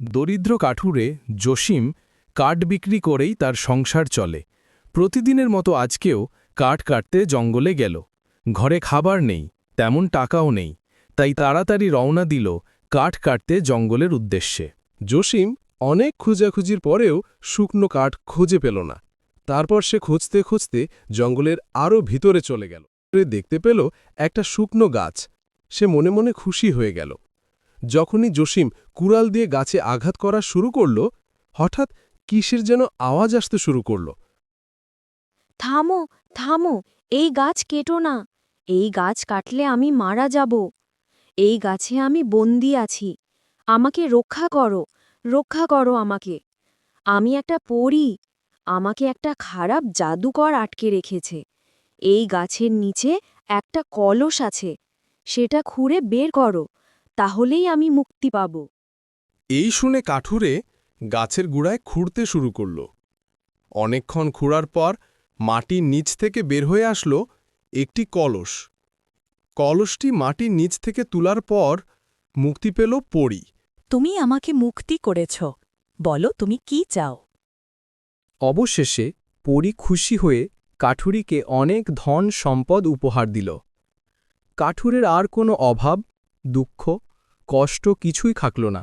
দরিদ্র কাঠুরে জসিম কাঠ বিক্রি করেই তার সংসার চলে। প্রতিদিনের মতো আজকেও কাঠ কাটতে জঙ্গলে গেল। ঘরে খাবার নেই, তেমন টাকাও নেই, তাই তাড়াতাড়ি রওনা দিল কাঠ কাটতে জঙ্গলের উদ্দেশ্যে। জসিম অনেক খুঁজাখুঁজির পরেও শুকনো কাঠ খুঁজে পেল না। তারপর সে খুঁজতে খুঁজতে জঙ্গলের আরও ভিতরে চলে গেল। দেখতে পেল একটা শুকনো গাছ। সে মনে মনে খুশি হয়ে গেল। যখনই জসিম কুড়াল দিয়ে গাছে আঘাত করা শুরু করল, হঠাৎ কিসের যেন আওয়াজ আসতে শুরু করল। থামো থামো, এই গাছ কেটো না। এই গাছ কাটলে আমি মারা যাব। এই গাছে আমি বন্দি আছি। আমাকে রক্ষা করো রক্ষা করো আমাকে। আমি একটা পড়ি আমাকে একটা খারাপ জাদুকর আটকে রেখেছে। এই গাছের নিচে একটা কলস আছে। সেটা খুঁড়ে বের করো। তাহলেই আমি মুক্তি পাব। এই শুনে কাঠুরে গাছের গুড়ায় খুঁড়তে শুরু করল। অনেকক্ষণ খুঁড়ার পর মাটির নিচ থেকে বের হয়ে আসলো একটি কলস। কলসটি মাটির নিচ থেকে তোলার পর মুক্তি পেল পড়ি তুমি আমাকে মুক্তি করেছ। বলো তুমি কি চাও? অবশেষে পরি খুশি হয়ে কাঠুরিকে অনেক ধন সম্পদ উপহার দিল। কাঠুরের আর কোনো অভাব দুঃখ কষ্ট কিছুই থাকল না।